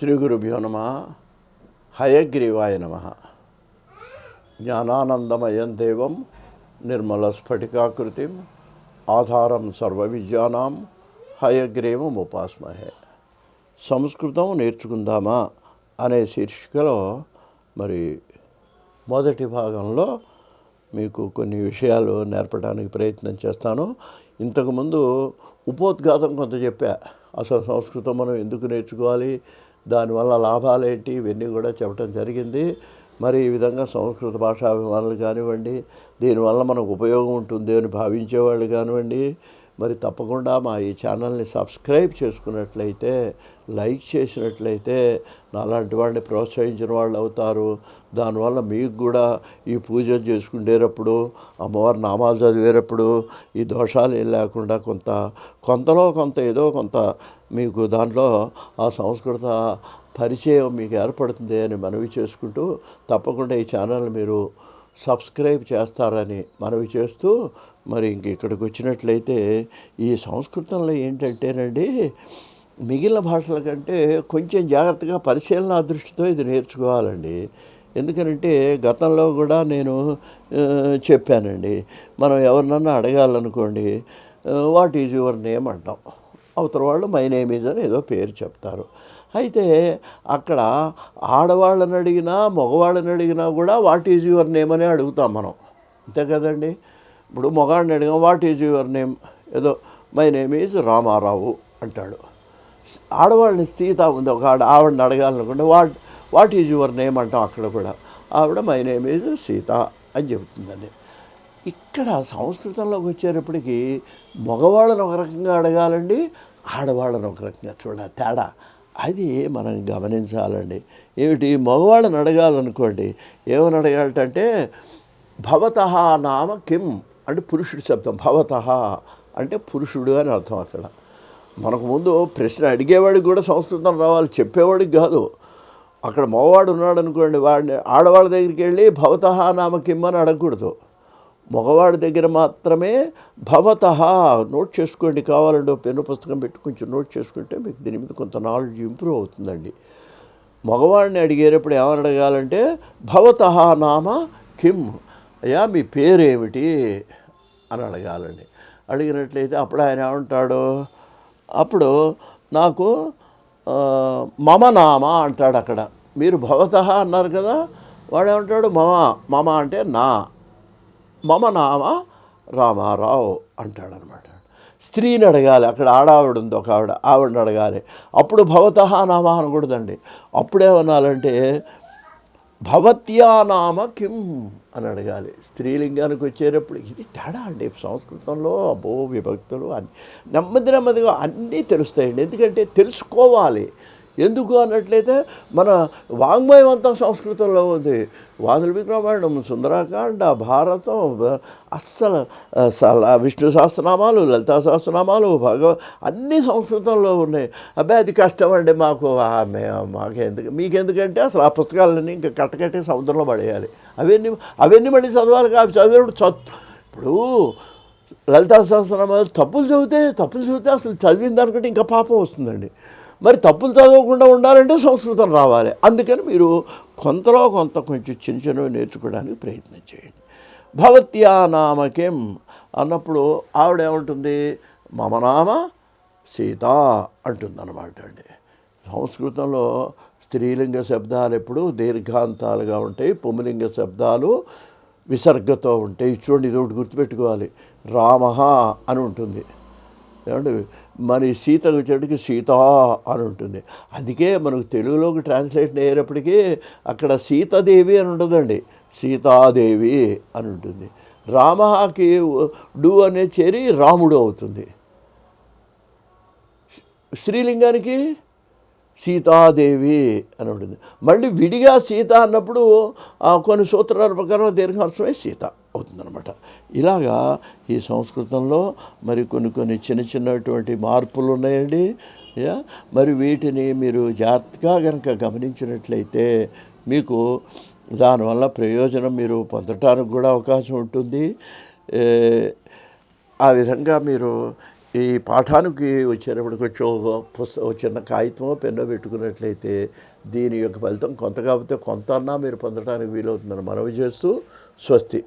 శ్రీ గురుభ్యో నమ. హయగ్రీవాయ నమ. జ్ఞానానందమయం దేవం నిర్మల స్ఫటికాకృతిం ఆధారం సర్వ విద్యానాం హయగ్రీవం ఉపాస్మహే. సంస్కృతం నేర్చుకుందామా అనే శీర్షికలో మరి మొదటి భాగంలో మీకు కొన్ని విషయాలు నేర్పడానికి ప్రయత్నం చేస్తాను. ఇంతకుముందు ఉపోద్ఘాతం కొంత చెప్పా. అసలు సంస్కృతం మనం ఎందుకు నేర్చుకోవాలి? దానివల్ల లాభాలు ఏంటి? ఇవన్నీ కూడా చెప్పడం జరిగింది. మరి ఈ విధంగా సంస్కృత భాషాభిమానులు కానివ్వండి దీనివల్ల మనకు ఉపయోగం ఉంటుంది అని భావించేవాళ్ళు కానివ్వండి మరి తప్పకుండా మా ఈ ఛానల్ని సబ్స్క్రైబ్ చేసుకున్నట్లయితే లైక్ చేసినట్లయితే నాలాంటి వాడిని ప్రోత్సహించిన వాళ్ళు అవుతారు. దానివల్ల మీకు కూడా ఈ పూజలు చేసుకునేటప్పుడు అమ్మవారి నామాలు చదివేటప్పుడు ఈ దోషాలు ఏం లేకుండా కొంత కొంతలో కొంత ఏదో కొంత మీకు దాంట్లో ఆ సంస్కృత పరిచయం మీకు ఏర్పడుతుంది అని మనవి చేసుకుంటూ తప్పకుండా ఈ ఛానల్ మీరు సబ్స్క్రైబ్ చేస్తారని మనవి చేస్తూ మరి ఇంక ఇక్కడికి వచ్చినట్లయితే ఈ సంస్కృతంలో ఏంటంటేనండి మిగిలిన భాషల కంటే కొంచెం జాగ్రత్తగా పరిశీలన దృష్టితో ఇది నేర్చుకోవాలండి. ఎందుకనంటే గతంలో కూడా నేను చెప్పానండి మనం ఎవరినన్నా అడగాలనుకోండి వాట్ ఈజ్ యువర్ నేమ్? అంటాం. అవతల వాళ్ళు మై నేమ్ ఈజ్ అని ఏదో పేరు చెప్తారు. అయితే అక్కడ ఆడవాళ్ళని అడిగినా మగవాళ్ళని అడిగినా కూడా వాట్ ఈజ్ యువర్ నేమ్ అనే అడుగుతాం మనం. అంతే కదండి? ఇప్పుడు మగాడిని అడిగాం వాట్ ఈజ్ యువర్ నేమ్ ఏదో మై నేమ్ ఈజ్ రామారావు అంటాడు. ఆడవాళ్ళని స్థిత ఉంది ఒక ఆడ ఆవిడని అడగాలనుకుంటే what what is your name అంటాం అక్కడ కూడా. ఆవిడ మై నేమ్ ఈజ్ సీత అని చెబుతుందండి. ఇక్కడ సంస్కృతంలోకి వచ్చేటప్పటికి మగవాళ్ళని ఒక రకంగా అడగాలండి ఆడవాళ్ళని ఒక రకంగా చూడ తేడా. అది మనం గమనించాలండి. ఏమిటి? మగవాళ్ళని అడగాలనుకోండి. ఏమని అడగాలంటే భవత నామ కిం అంటే పురుషుడు శబ్దం. భవత అంటే పురుషుడు అని అర్థం అక్కడ. మనకు ముందు ప్రశ్న అడిగేవాడికి కూడా సంస్కృతం రావాలి. చెప్పేవాడికి కాదు. అక్కడ మగవాడు ఉన్నాడు అనుకోండి వాడిని ఆడవాళ్ళ దగ్గరికి వెళ్ళి భవత నామ కిమ్ అని అడగకూడదు. మగవాడి దగ్గర మాత్రమే భవత నోట్ చేసుకోండి కావాలంటే పెన్ను పుస్తకం పెట్టి కొంచెం నోట్ చేసుకుంటే మీకు దీని మీద కొంత నాలెడ్జ్ ఇంప్రూవ్ అవుతుందండి. మగవాడిని అడిగేటప్పుడు ఏమని అడగాలంటే భవత నామ కిమ్ అయ్యా మీ పేరేమిటి అని అడగాలండి. అడిగినట్లయితే అప్పుడు ఆయన ఏమంటాడు అప్పుడు నాకు మమ నామ అంటాడు అక్కడ. మీరు భవత అన్నారు కదా వాడేమంటాడు మమ మమ అంటే నా. మమ నామ రామారావు అంటాడనమాట. స్త్రీని అడగాలి అక్కడ ఆడావిడ ఉంది ఒక ఆవిడ ఆవిడని అడగాలి. అప్పుడు భవత నామ అనకూడదండి. అప్పుడేమనాలంటే భవత్యా నామ కిం అని అడగాలి. స్త్రీలింగానికి వచ్చేటప్పుడు ఇది తేడా అండి సంస్కృతంలో అబ్బో విభక్తులు అన్ని నెమ్మది నెమ్మదిగా అన్నీ తెలుస్తాయండి. ఎందుకంటే తెలుసుకోవాలి. ఎందుకు అన్నట్లయితే మన వాంగ్మయం అంతా సంస్కృతంలో ఉంది. వాదుల విక్రమాండం సుందరాకాండ భారతం అస్సలు సల- విష్ణు సహస్రనామాలు లలితా సహస్రనామాలు భగవ అన్నీ సంస్కృతంలో ఉన్నాయి. అబ్బాయి అది కష్టం అండి మాకు. ఆ, మాకెందుకు మీకెందుకంటే అసలు ఆ పుస్తకాలన్నీ ఇంకా కట్టకట్టే సముద్రంలో పడేయాలి. అవన్నీ అవన్నీ మళ్ళీ చదవాలి కాదు చదివేప్పుడు చద్ ఇప్పుడు లలితా సహస్రనామాలు తప్పులు చదివితే తప్పులు చదివితే అసలు చదివిన దానికంటే ఇంకా పాపం వస్తుందండి. మరి తప్పులు చదవకుండా ఉండాలంటే సంస్కృతం రావాలి. అందుకని మీరు కొంతలో కొంత కొంచెం చిన్న చిన్నవి నేర్చుకోవడానికి ప్రయత్నం చేయండి. భవత్యా నామకేం అన్నప్పుడు ఆవిడ ఏమంటుంది? మమ నామ సీత అంటుందన్నమాట అండి. సంస్కృతంలో స్త్రీలింగ శబ్దాలు ఎప్పుడు దీర్ఘాంతాలుగా ఉంటాయి పుంలింగ శబ్దాలు విసర్గతో ఉంటాయి. చూడండి ఇది ఒకటి గుర్తుపెట్టుకోవాలి. రామ అని ఉంటుంది. ఏమంటే మరి సీత వచ్చేటికి సీత అని ఉంటుంది. అందుకే మనకు తెలుగులోకి ట్రాన్స్లేషన్ అయ్యేటప్పటికీ అక్కడ సీతాదేవి అని ఉంటుందండి. సీతాదేవి అని ఉంటుంది. రామకి డు అనే చేరి రాముడు అవుతుంది. స్త్రీలింగానికి సీతాదేవి అని ఉంటుంది. మళ్ళీ విడిగా సీత అన్నప్పుడు కొన్ని సూత్రాల ప్రకారం దీర్ఘాంశమే సీత. అవుతుందన్నమాట. ఇలాగా ఈ సంస్కృతంలో మరి కొన్ని కొన్ని చిన్న చిన్నటువంటి మార్పులు ఉన్నాయండి మరి వీటిని మీరు జాగ్రత్తగా కనుక గమనించినట్లయితే మీకు దానివల్ల ప్రయోజనం మీరు పొందటానికి కూడా అవకాశం ఉంటుంది. ఆ విధంగా మీరు ఈ పాఠానికి వచ్చేటప్పటికి వచ్చి పుస్తకం చిన్న కాగితమో పెన్నో పెట్టుకున్నట్లయితే దీని యొక్క ఫలితం కొంత కాకపోతే కొంత అన్నా మీరు పొందడానికి వీలవుతుందని మనవి చేస్తూ స్వస్తి.